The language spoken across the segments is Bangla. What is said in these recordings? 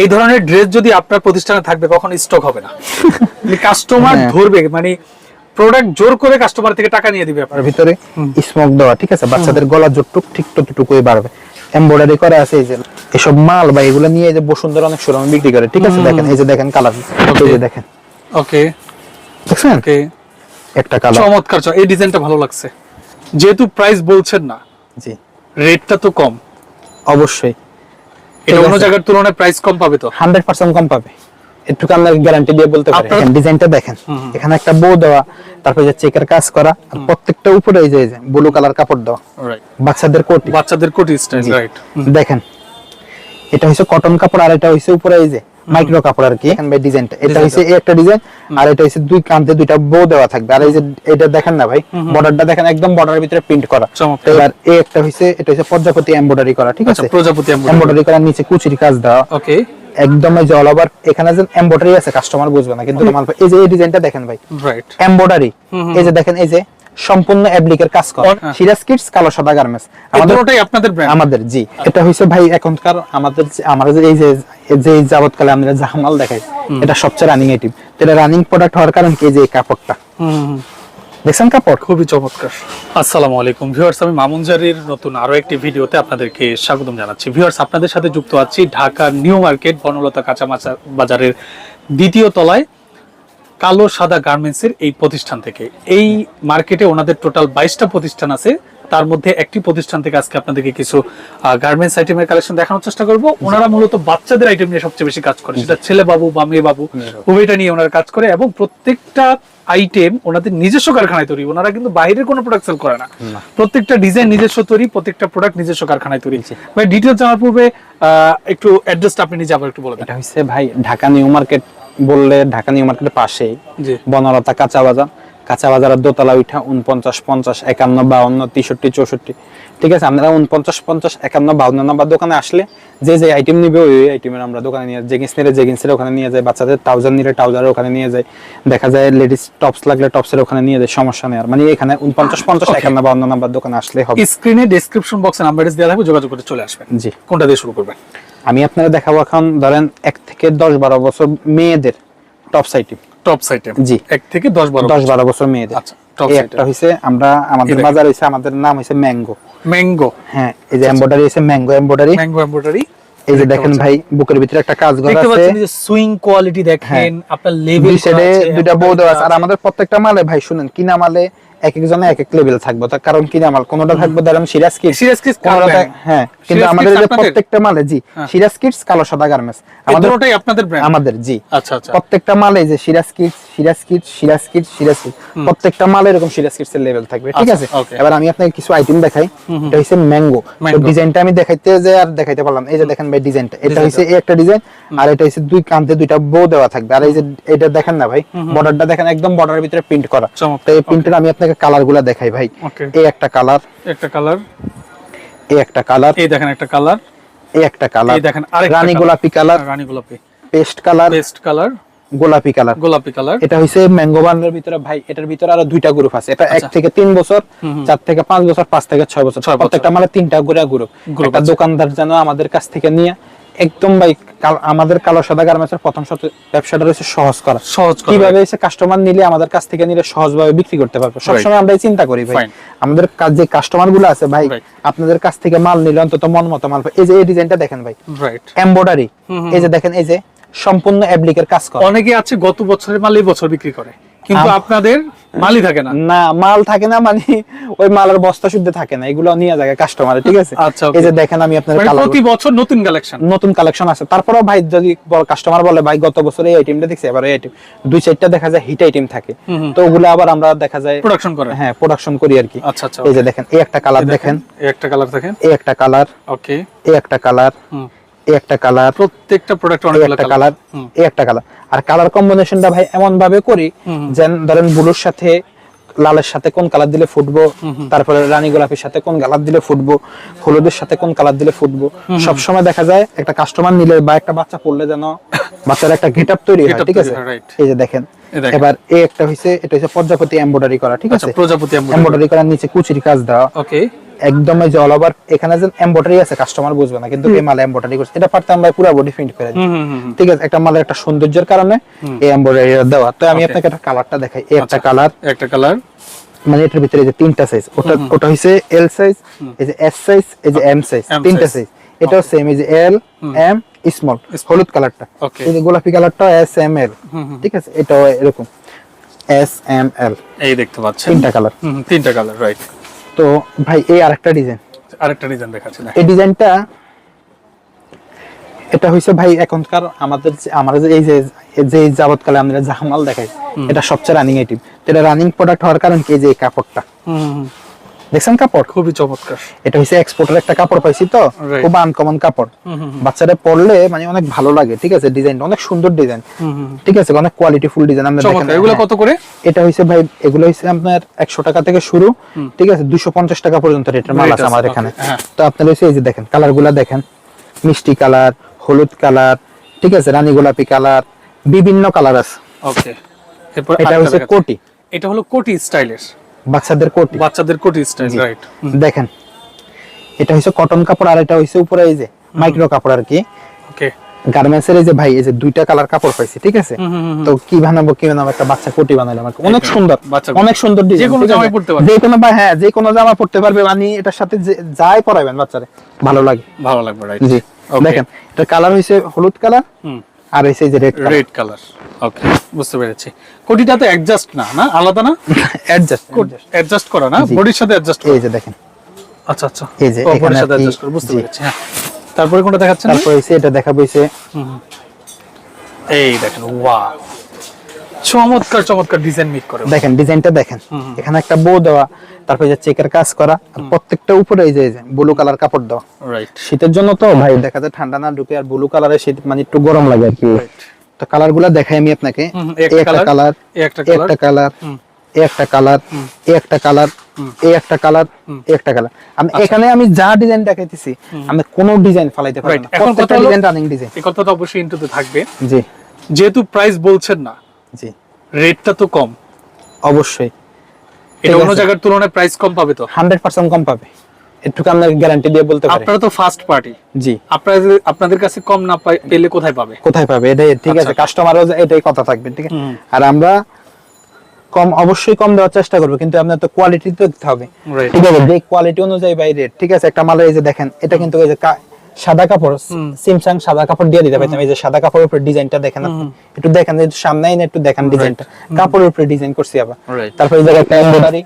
এই ধরনের ড্রেস যদি আপনার প্রতিষ্ঠানে থাকবে কখন স্টক হবে না। কাস্টমার হ্যাঁ। ধরবে মানে প্রোডাক্ট জোর করে কাস্টমার থেকে টাকা নিয়ে দিবে আপনার ভিতরে। স্মোক দেওয়া ঠিক আছে? বাচ্চাদের গলা জোরটুক ঠিক ততটুকুই বাড়বে। এমব্রয়ডারি করা আছে এই যে এসব মাল বা এগুলো নিয়ে এই যে বসুন্ধরা অনেক শোরুমে বিক্রি করে ঠিক আছে? দেখেন এই যে দেখেন কালার এই যে দেখেন। ওকে দেখছেন? ওকে একটা কালার চমৎকার এই ডিজাইনটা ভালো লাগছে। যেহেতু প্রাইস বলছেন না জি। রেটটা তো কম। অবশ্যই। এটা অন্য জায়গার তুলনায় প্রাইস কম পাবে তো? হান্ড্রেড পার্সেন্ট কম পাবে। একটুকু আপনার গ্যারান্টি দিয়ে বলতে পারি। এখানে ডিজাইনটা দেখেন। এখানে একটা বউ দেওয়া তারপরে যে চেকের কাজ করা আর প্রত্যেকটা উপরে এই যে ব্লু কালার কাপড় দেওয়া। বাচ্চাদের কোটি। বাচ্চাদের কোটি স্টাইল রাইট দেখেন। এটা হচ্ছে কটন কাপড় আর এটা হচ্ছে উপরে এই যে মাইক্রো কাপড় আর কি। ভাই ডিজাইনটা এটা এই একটা ডিজাইন আর এটা হচ্ছে দুই কান্তে দুইটা বো দেওয়া থাকবে। আর এই যে এটা দেখেন না ভাই বর্ডারটা দেখেন একদম বর্ডারের ভিতরে প্রিন্ট করা। এবার এই একটা হচ্ছে এটা হচ্ছে প্রজাপতি এমব্রয়ডারি করা ঠিক আচ্ছা আছে? প্রজাপতি এমব্রয়ডারি করা নিচে কুচির কাজ দেওয়া। ওকে। একদম যে all এখানে যে এমব্রয়ডারি আছে কাস্টমার বুঝবে না কিন্তু তোমার এই যে এই ডিজাইনটা দেখেন ভাই। রাইট এমব্রয়ডারি এই যে দেখেন এই যে সম্পূর্ণ অ্যাপ্লিকের কাজ করা। সিরাজ কিডস কালো সাদা গার্মেন্টস আমাদের ওটাই আপনাদের ব্র্যান্ড আমাদের জি। এটা হইছে ভাই এখনকার আমাদের আমাদের এই যে যে এই যাবতকালে আমরা জামাল দেখাই এটা সবচেয়ে রানিং আইটেম এটা রানিং প্রোডাক্ট হওয়ার কারণ কি? যে কাপড়টা। দেখছেন কাপড়? খুবই চমৎকার। আসসালামু আলাইকুম। ভিউয়ার্স আমি মামুন জারির নতুন আরও একটি ভিডিওতে আপনাদেরকে স্বাগতম জানাচ্ছি। ভিউয়ার্স আপনাদের সাথে যুক্ত আছি ঢাকার নিউ মার্কেট বনলতা কাঁচা বাজারের দ্বিতীয় তলায় কালো সাদা গার্মেন্টসের এই প্রতিষ্ঠান থেকে। এই মার্কেটে ওনাদের টোটাল বাইশটা প্রতিষ্ঠান আছে। তার মধ্যে একটি প্রতিষ্ঠান থেকে আজকে আপনাদেরকে কিছু গার্মেন্টস আইটেমের কালেকশন দেখানোর চেষ্টা করব। ওনারা মূলত বাচ্চাদের আইটেম নিয়ে সবচেয়ে বেশি কাজ করে। সেটা ছেলে বাবু বা মেয়ে বাবু উভয়টা নিয়ে ওনারা কাজ করে এবং প্রত্যেকটা আইটেম ওনাদের নিজস্ব কারখানায় তৈরি। ওনারা কিন্তু বাইরের কোনো প্রোডাক্ট সেল করে না। প্রত্যেকটা ডিজাইন নিজস্ব তৈরি প্রত্যেকটা প্রোডাক্ট নিজস্ব কারখানায় তৈরি। ভাই ডিটেলস জানার পূর্বে একটু অ্যাড্রেসটা আপনি নিজে আবার একটু বলে এটা হচ্ছে ভাই ঢাকা নিউ মার্কেট বললে ঢাকা নিউ মার্কেটের পাশেই বনলতা কাঁচা বাজার। কাঁচা বাজারের দোতলা উঠা উনপঞ্চাশ পঞ্চাশ একান্ন বাউন্ন তেষট্টি চৌষট্টি। ঠিক আছে আপনারা উনপঞ্চাশ পঞ্চাশ একান্ন বাউন্ন নাম্বার দোকানে আসলে যে যে আইটেম নিবে ওই আইটেমের আমরা দোকানে নিয়ে জেগিন্স নিলে জেগিন্সের ওখানে নিয়ে যায় বাচ্চাদের ট্রাউজার নিলে ট্রাউজারের ওখানে নিয়ে যায়। দেখা যায় লেডিস টপস লাগলে টপসের ওখানে নিয়ে যায় সমস্যা নেই আর। মানে এখানে উনপঞ্চাশ পঞ্চাশ একান্ন বাউন্ন নাম্বার দোকানে আসলে হবে। স্ক্রিনে ডেসক্রিপশন বক্সে নাম্বার দেওয়া থাকবে যোগাযোগ করে চলে আসবেন। জি। কোনটা দিয়ে শুরু করবেন? আমি আপনারা দেখাবো এখন ধরেন এক থেকে দশ বারো বছর মেয়েদের টপস আইটেম টপ সাইটে জি। এক থেকে দশ বারো দশ বারো বছর মেয়েদের আচ্ছা, একটা। হইছে আমরা আমাদের বাজার হইছে আমাদের নাম হইছে ম্যাঙ্গো। ম্যাঙ্গো হ্যাঁ এই যে এমব্রয়ডারি হইছে ম্যাঙ্গো এমব্রয়ডারি ম্যাঙ্গো এমব্রয়ডারি এই যে দেখেন ভাই বুকের ভিতরে একটা কাজ করা আছে। যে সুইং কোয়ালিটি দেখেন আপনার লেভেল দুইটা বউ দেওয়া আছে। আর আমাদের প্রত্যেকটা মালে ভাই শুনেন কিনা মালে এক একজনে এক এক লেভেল থাকবে। তার কারণ কিনা মাল কোনটা থাকবে ধরেন সিরাজ কিডস কিস কোনটা হ্যাঁ কিন্তু আমাদের যে প্রত্যেকটা মালে জি হ্যাঁ। সিরাজ কিডস কালো সাদা গার্মেন্টস আমাদের ওটাই আপনাদের ব্র্যান্ড আমাদের জি। আচ্ছা আচ্ছা। প্রত্যেকটা মালে যে Siraj kids Siraj kids Siraj kids Siraj kids প্রত্যেকটা মালে এরকম সিরাজ কিডস এর লেভেল থাকবে ঠিক আচ্ছা, আছে? এবার আমি আপনাকে কিছু আইটেম দেখাই। এটা হইছে ম্যাঙ্গো তো ডিজাইনটা আমি দেখাইতে যে আর দেখাইতে পারলাম এই যে দেখেন ভাই ডিজাইনটা এটা হইছে এই একটা ডিজাইন আর এটা হইছে দুই কান্তে দুইটা বো দেওয়া থাকবে। আর এই যে এটা দেখেন না ভাই বর্ডারটা দেখেন একদম বর্ডারের ভিতরে প্রিন্ট করা। তো এই প্রিন্টের আমি আপনাকে কালারগুলা দেখাই ভাই। এই একটা কালার একটা কালার এই একটা কালার এই দেখেন একটা কালার এই একটা কালার এই দেখেন আরেকটা রানী। গোলাপি কালার রানী গোলাপি। পেস্ট কালার পেস্ট কালার গোলাপি কালার গোলাপি কালার এটা হইছে ম্যাঙ্গো বান্ডের ভিতরে ভাই এটার ভিতরে আরও দুইটা গ্রুপ আছে। এটা এক থেকে তিন বছর চার থেকে পাঁচ বছর পাঁচ থেকে ছয় বছর। প্রত্যেকটা মানে তিনটা করে গ্রুপ একটা দোকানদার যেন আমাদের কাছ থেকে নিয়ে একদম ভাই আমাদের কালো সাদা গার্মেন্টসের প্রথম ব্যবসাটা রয়েছে সহজ করা। সহজ করা। কীভাবে এসে কাস্টমার নিলে আমাদের কাছ থেকে নিলে সহজভাবে বিক্রি করতে পারবে? সবসময় আমরা এই চিন্তা করি ভাই। আমাদের কাজ যে কাস্টমারগুলো আছে ভাই আপনাদের কাছ থেকে মাল নিলে অন্তত মন মতো মাল এই যে এই ডিজাইনটা দেখেন ভাই। রাইট এমব্রয়ডারি এই যে দেখেন এই যে সম্পূর্ণ অ্যাপ্লিকের কাজ করে। অনেকে আছে গত বছরের মাল এই বছর বিক্রি করে। কিন্তু আপনাদের মালই থাকে না। না মাল থাকে না মানে ওই মালের বস্তা শুদ্ধ থাকে না এগুলো নিয়ে যায় কাস্টমার ঠিক আছে? আচ্ছা, এই যে দেখেন আমি আপনার মানে প্রতি বছর নতুন কালেকশন নতুন কালেকশন আছে। তারপরেও ভাই যদি কাস্টমার বলে ভাই গত বছর এই আইটেমটা দেখছি এবার এই আইটেম দুই চারটা দেখা যায় হিট আইটেম থাকে। তো ওগুলো আবার আমরা দেখা যায় প্রোডাকশন করে। হ্যাঁ প্রোডাকশন করি আর কি। আচ্ছা আচ্ছা এই যে দেখেন এই একটা কালার দেখেন এই একটা কালার দেখেন। এই একটা কালার ওকে এই একটা কালার এই একটা কালার প্রত্যেকটা প্রোডাক্ট একটা কালার এই একটা কালার আর কালার কম্বিনেশনটা ভাই এমন ভাবে করি যেন ধরেন ব্লুর সাথে লালের সাথে কোন কালার দিলে ফুটবো তারপরে রানী গোলাপের সাথে কোন কালার দিলে ফুটবো হলুদের সাথে কোন কালার দিলে ফুটবো। সবসময় দেখা যায় একটা কাস্টমার নিলে বা একটা বাচ্চা পড়লে যেন বাচ্চার একটা গেট আপ তৈরি হয় ঠিক আছে? এই যে দেখেন এবার এই একটা হইছে এটা হচ্ছে প্রজাপতি এমব্রয়ডারি করা ঠিক আচ্ছা আছে? প্রজাপতি এমব্রয়ডারি করার নিচে কুচির কাজ দেওয়া। ওকে একদম যে অল ওভার এখানে যে এমব্রয়ডারি আছে কাস্টমার বুঝবে না কিন্তু এই মালে এমব্রয়ডারি করছে। এটা পারতে আমরা পুরো বডি প্রিন্ট করে দিই। ঠিক আছে একটা মালের একটা সৌন্দর্যের কারণে এই এমব্রয়ডারি দেওয়া। তো আমি আপনাকে একটা কালারটা দেখাই। এই একটা আচ্ছা। কালার একটা কালার মানে এটার ভিতরে যে তিনটা সাইজ ওটা ওটা হইছে এল সাইজ এই যে এস সাইজ এই যে এম সাইজ তিনটা সাইজ এটাও সেম এই যে এল এম স্মল হলুদ কালারটা এই যে গোলাপি কালারটা এস এম এল ঠিক আছে এটাও এরকম। এস এম এল এই দেখতে পাচ্ছেন। তিনটা কালার তিনটা কালার রাইট তো ভাই এই আরেকটা ডিজাইন আরেকটা ডিজাইন দেখাচ্ছি না এই ডিজাইনটা এটা হইছে ভাই এখনকার আমাদের যে- আমাদের যে এই যে যে যাবতকালে আমরা জাহামাল দেখাই এটা সবচেয়ে রানিং আইটেম এটা রানিং প্রোডাক্ট হওয়ার কারণ কি? যে এই কাপড়টা। দেখছেন কাপড়? খুবই চমৎকার। এটা হচ্ছে এক্সপোর্টের একটা কাপড় পাইছি তো খুব আনকমন কাপড়। বাচ্চারা পরলে মানে অনেক ভালো লাগে ঠিক আছে? ডিজাইন অনেক সুন্দর ডিজাইন ঠিক আছে? অনেক কোয়ালিটি ফুল ডিজাইন আমরা দেখেন এগুলো হ্যাঁ। কত করে? এটা হইছে ভাই এগুলো হইছে আপনার একশো টাকা থেকে শুরু ঠিক আছে? দুশো পঞ্চাশ টাকা পর্যন্ত রেটের মাল আছে আমাদের এখানে। হ্যাঁ। তো আপনারা হইছে এই যে দেখেন কালারগুলা দেখেন। মিষ্টি কালার হলুদ কালার ঠিক আছে? রানী গোলাপি কালার বিভিন্ন কালার আছে। ওকে এটা হচ্ছে কোটি। এটা হলো কোটি স্টাইলের। বাচ্চাদের কোটি। বাচ্চাদের কোটি স্টাইল রাইট দেখেন এটা হইছে কটন কাপড় আর এটা হইছে উপরে এই যে মাইক্রো কাপড় আর কি। ওকে। গার্মেন্টস এর এই যে ভাই এই যে দুইটা কালার কাপড় পাইছি ঠিক আছে? তো কি বানাবো কি বানাবো একটা বাচ্চা কোটি বানাইলাম আর অনেক সুন্দর বাচ্চা অনেক সুন্দর ডিজাইন যে কোনো জামা পরতে পারবে। যে কোনো হ্যাঁ যে কোনো জামা পড়তে পারবে মানে এটার সাথে যে- যাই পরাবেন বাচ্চারে ভালো লাগে। ভালো লাগবে রাইট জি। দেখেন এটা কালার হইছে হলুদ কালার হুম। আর এই যে রেড রেড কালার ওকে বুঝতে পেরেছি। কোটিটা তো অ্যাডজাস্ট না না? আলাদা না? অ্যাডজাস্ট অ্যাডজাস্ট করা না। বডির সাথে অ্যাডজাস্ট এই যে দেখেন। আচ্ছা আচ্ছা। এই যে বডির সাথে অ্যাডজাস্ট করে বুঝতে পেরেছি হ্যাঁ। তারপরে কোনটা দেখাচ্ছেন? তারপর এটা দেখাবো এই দেখেন ওয়াও চমৎকার চমৎকার ডিজাইন মিট করে। দেখেন ডিজাইনটা দেখেন। এখানে একটা বউ দেওয়া তারপর যে চেকের কাজ করা আর প্রত্যেকটা উপরে এই যে ব্লু কালার কাপড় দেওয়া। রাইট শীতের জন্য তো ভাই দেখা যায় ঠান্ডা না ঢুকে আর ব্লু কালারের শীত মানে একটু গরম লাগে আর কি। তো কালারগুলা দেখাই আমি আপনাকে। একটা কালার একটা কালার এই একটা কালার একটা কালার এই একটা কালার এই একটা কালার আমি এখানে আমি যা ডিজাইন দেখাইতেছি আমি কোনো ডিজাইন ফালাইতে পারি না। এখন প্রত্যেকটা কথা হলো- ডিজাইন রানিং ডিজাইন এই কথা তো অবশ্যই ইন্টুতে থাকবে। জি। যেহেতু প্রাইস বলছেন না জি। রেটটা তো কম। অবশ্যই। এটা অন্য জায়গার তুলনায় প্রাইস কম পাবে তো? হান্ড্রেড পার্সেন্ট কম পাবে। একটু আপনার গ্যারান্টি দিয়ে বলতে পারি। আপনারা তো ফার্স্ট পার্টি জি। আপনারা আপনাদের কাছে কম না পেলে কোথায় পাবে? কোথায় পাবে? এটাই ঠিক আছে। আচ্ছা। কাস্টমারও এটাই কথা থাকবে ঠিক আছে? আর আমরা কম অবশ্যই কম দেওয়ার চেষ্টা করব কিন্তু আপনার তো কোয়ালিটি তো দিতে হবে ঠিক আছে? যে কোয়ালিটি অনুযায়ী বাই রেট ঠিক আছে? একটা মালের এই যে দেখেন এটা কিন্তু এই যে কা- সাদা কাপড় সিমসাং সাদা কাপড় দিয়ে দিতে পারতাম। এই যে সাদা কাপড়ের উপরে ডিজাইনটা দেখেন আপনি। একটু দেখেন একটু সামনে এনে একটু দেখেন ডিজাইনটা। কাপড়ের উপরে ডিজাইন করছি আবার। তারপর এই জায়গায় একটা এমব্রয়ডারি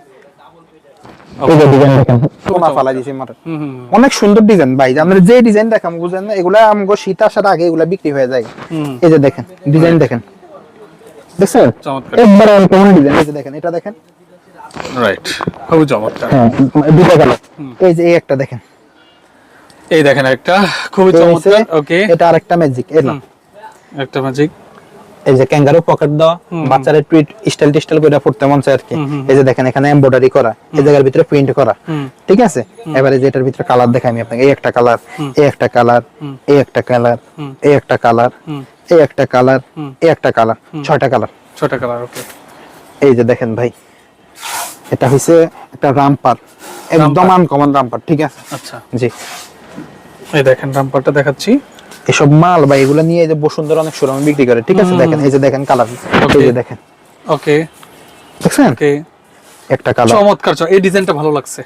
যে। অনেক সুন্দর ডিজাইন ভাই। আমরা যে ডিজাইন দেখাম বুঝেন না? এগুলা আমগো শীত আসার আগে এগুলা বিক্রি হয়ে যায়। এই যে দেখেন ডিজাইন দেখেন। দেখছেন? চমৎকার। একবার অনকমন ডিজাইন। এই যে দেখেন এটা দেখেন। রাইট খুবই চমৎকার। হ্যাঁ দুটো কালার। এই যে এই একটা দেখেন। এই দেখেন একটা খুবই চমৎকার ওকে এটা আরেকটা ম্যাজিক এলাম একটা ম্যাজিক এই যে ক্যাঙ্গারু পকেট দেওয়া বাচ্চারা টুইট স্টাইল টিস্টাইল করে পড়তে মন চায় আর কি। এই যে দেখেন এখানে এমব্রয়ডারি করা এই জায়গার ভিতরে প্রিন্ট করা। ঠিক আছে? এবারে যে এটার ভিতরে কালার দেখাই আমি আপনাকে এই একটা কালার এই একটা কালার এই একটা কালার এই একটা কালার এই একটা কালার এই একটা কালার ছয়টা কালার ছোট কালার ওকে এই যে দেখেন ভাই এটা হইছে একটা রামপার একদম আনকমন রামপার ঠিক আছে? আচ্ছা। জি। এই দেখেন রামপারটা দেখাচ্ছি। এসব মাল বা এগুলো নিয়ে এই যে বসুন্ধরা অনেক শোরুমে বিক্রি করে ঠিক আছে? দেখেন এই যে দেখেন কালার এই যে দেখেন। ওকে দেখছেন? ওকে একটা কালার চমৎকার চ- এই ডিজাইনটা ভালো লাগছে।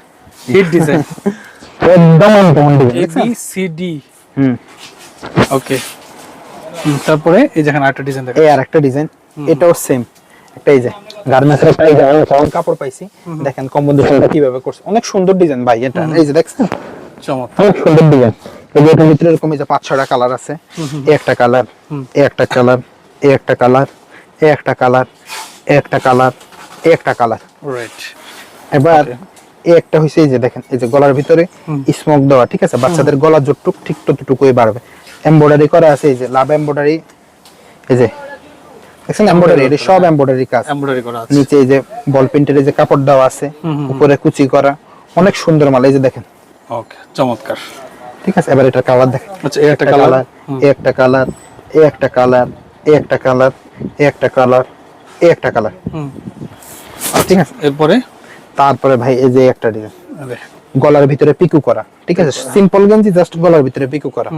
হিট ডিজাইন একদম uncommon A B C D hmm. Okay তারপরে এই যেখানে আরেকটা ডিজাইন দেখা এই আর একটা ডিজাইন এটাও সেম একটা এই যে গার্মেন্টসের একটা এই যে আমি কাপড় পাইছি। দেখেন কম্বিনেশনটা কীভাবে করছে। অনেক সুন্দর ডিজাইন ভাই এটা। এই যে দেখছেন? চমৎকার। সুন্দর ডিজাইন এই ভিতরে এরকম এই যে পাঁচ ছয়টা কালার আছে। একটা কালার একটা কালার একটা কালার একটা কালার একটা কালার একটা কালার। রাইট এবার একটা হইছে এই যে দেখেন এই যে গলার ভিতরে স্মোক দেওয়া ঠিক আছে? বাচ্চাদের গলা ঠিক ততটুকুই বাড়বে। এমব্রয়ডারি করা আছে এই যে লাভ এমব্রয়ডারি এই যে দেখছেন? এমব্রয়ডারি এটা সব এমব্রয়ডারি কাজ। এমব্রয়ডারি করা আছে। নিচে এই যে বল প্রিন্টের যে কাপড় দেওয়া আছে উপরে কুচি করা অনেক সুন্দর মাল এই যে দেখেন। ওকে চমৎকার। ঠিক আছে এবার এটা কালার দেখেন আচ্ছা এই একটা কালার এই একটা কালার এই একটা কালার এই একটা কালার এই একটা কালার এই একটা কালার ঠিক আছে এরপরে তারপরে ভাই এই যে একটা ডিজাইন গলার ভিতরে পিকু করা ঠিক আছে সিম্পল গেঞ্জি জাস্ট গলার ভিতরে পিকু করা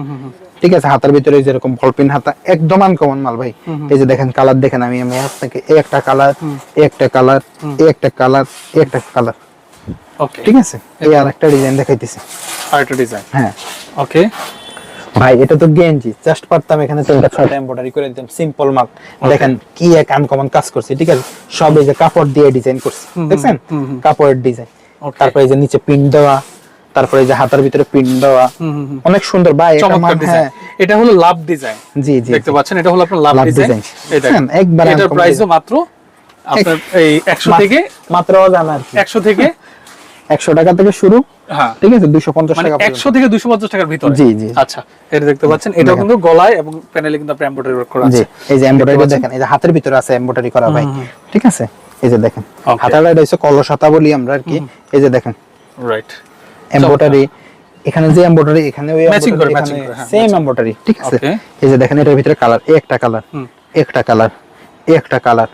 ঠিক আছে হাতার ভিতরে যেরকম ভলপিন হাতা একদম আনকমন মাল ভাই এই যে দেখেন কালার দেখেন আমি আমি আপনাকে একটা কালার একটা কালার একটা কালার একটা কালার ওকে ঠিক আছে? এই আর একটা ডিজাইন দেখাইতেছি। আরেকটা ডিজাইন হ্যাঁ। ওকে ভাই এটা তো গেঞ্জি জাস্ট পারতাম এখানে তিনটা ছয়টা এমব্রয়ডারি করে দিতাম সিম্পল মাল দেখেন কি এক আনকমন কাজ করছি ঠিক আছে? সব এই যে কাপড় দিয়ে ডিজাইন করছি দেখছেন? কাপড়ের ডিজাইন তারপরে এই যে নিচে পিন দেওয়া তারপরে যে হাতার ভিতরে পিন দেওয়া। অনেক সুন্দর। ভাই এটা হ্যাঁ। হলো লাভ ডিজাইন জি জি দেখতে পাচ্ছেন? এটা হলো আপনার লাভ ডিজাইন। দেখেন। দেখছেন? একবারে এটার প্রাইসও মাত্র আপনার এই 100 থেকে মাত্র জানা আর 100 থেকে একশো টাকা থেকে শুরু হ্যাঁ। ঠিক আছে? দুশো পঞ্চাশ মানে টাকা পর্যন্ত। 100 থেকে 250 টাকার ভিতরে? জি, জি। আচ্ছা এটা দেখতে পাচ্ছেন। দেখেন। কিন্তু গলায় এবং প্যানেলে কিন্তু আপনার এমব্রয়ডারি ওয়ার্ক করা আছে। এই যে এমব্রয়ডারি দেখেন এই যে হাতের ভিতরে আছে এমব্রয়ডারি করা ভাই। ঠিক আছে? এই যে দেখেন. হাতাটা এটা হচ্ছে কলস হাতা বলি আমরা আর কি। এই যে দেখেন। রাইট এমব্রয়ডারি এখানে যে এমব্রয়ডারি এখানে ওই Matching করে, matching করে, হ্যাঁ, সেম এমব্রয়ডারি ঠিক আছে? এই যে দেখেন এটার ভিতরে কালার একটা কালার একটা কালার একটা কালার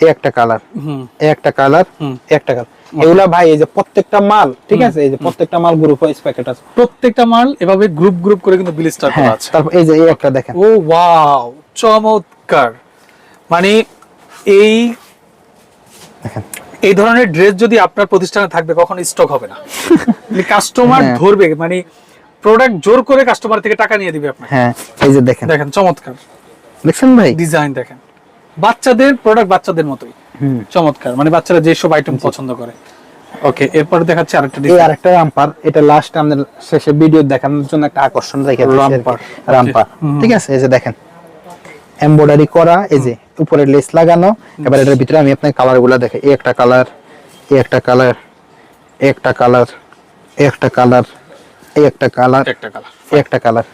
একটা কালার হুম। একটা কালার হুম। একটা কালার এগুলা ভাই এই যে প্রত্যেকটা মাল ঠিক আছে? এই যে প্রত্যেকটা মাল গ্রুপ ওয়াইজ প্যাকেট আছে। প্রত্যেকটা মাল এভাবে গ্রুপ গ্রুপ করে কিন্তু বিলিস্টার করা হ্যাঁ আছে। তারপর এই যে এই একটা দেখেন। ও ওয়াও চমৎকার। মানে এই দেখেন। এই ধরনের ড্রেস যদি আপনার প্রতিষ্ঠানে থাকবে কখনো স্টক হবে না। কাস্টমার হ্যাঁ। ধরবে মানে প্রোডাক্ট জোর করে কাস্টমার থেকে টাকা নিয়ে দিবে আপনাকে। হ্যাঁ এই যে দেখেন। দেখেন চমৎকার। দেখছেন ভাই? ডিজাইন দেখেন। বাচ্চাদের প্রোডাক্ট বাচ্চাদের মতোই। চমৎকার। মানে বাচ্চারা যেসব আইটেম পছন্দ করে। ওকে এরপর দেখাচ্ছে আরেকটা ডিজাইন আরেকটা রামপার এটা লাস্ট আমাদের শেষে ভিডিও দেখানোর জন্য একটা আকর্ষণ রেখে রামপার, রামপার ঠিক আছে? এই যে দেখেন। এমব্রয়ডারি করা এই যে উপরে লেস লাগানো এবার এটার ভিতরে আমি আপনাকে কালারগুলা দেখে এই একটা কালার এই একটা কালার এই একটা কালার এই একটা কালার এই একটা কালার একটা কালার একটা কালার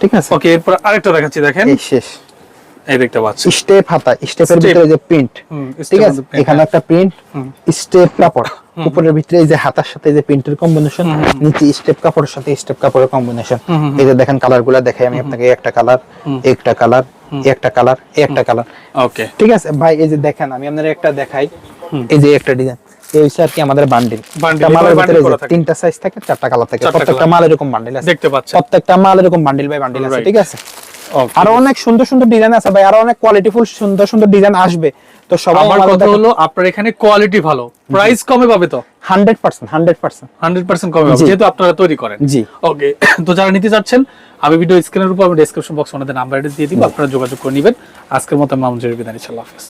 ঠিক আছে? ওকে এরপর আরেকটা দেখাচ্ছি দেখেন। এই শেষ। এই দেখতে পাচ্ছি। স্টেপ হাতা স্টেপের ভিতরে যে প্রিন্ট ঠিক আছে? of the print, এখানে একটা প্রিন্ট স্টেপ কাপড়। উপরের ভিতরে এই যে হাতার সাথে যে প্রিন্টের কম্বিনেশন নিচে স্টেপ কাপড়ের সাথে স্টেপ কাপড়ের কম্বিনেশন এই যে দেখেন কালারগুলা দেখাই আমি আপনাকে একটা কালার একটা কালার একটা কালার একটা কালার ওকে ঠিক আছে? ভাই এই যে দেখেন আমি আপনার একটা দেখাই। এই যে একটা ডিজাইন এই হচ্ছে আর কি আমাদের বান্ডিল মালের ভিতরে। তিনটা সাইজ থাকে চারটা কালার থাকে। প্রত্যেকটা মাল এরকম বান্ডিল আছে। দেখতে পাচ্ছেন। প্রত্যেকটা মাল এরকম বান্ডিল বাই বান্ডিল আছে ঠিক আছে? আরও অনেক সুন্দর সুন্দর ডিজাইন আছে ভাই আরও অনেক কোয়ালিটিফুল সুন্দর সুন্দর ডিজাইন আসবে। তো সবাই আমার কথা হলো আপনার এখানে কোয়ালিটি ভালো। প্রাইস কমে পাবে তো? Hundred percent hundred percent hundred percent কমে পাবে যেহেতু আপনারা তৈরি করেন। জি। ওকে তো যারা নিতে চাচ্ছেন আমি ভিডিও স্ক্রিনের উপর আমি ডেসক্রিপশন বক্স ওনাদের নাম্বার দিয়ে দিব আপনারা যোগাযোগ করে নেবেন। আজকের মতো মামুন জের বিদায় নিচ্ছি আল্লাহ হাফেজ।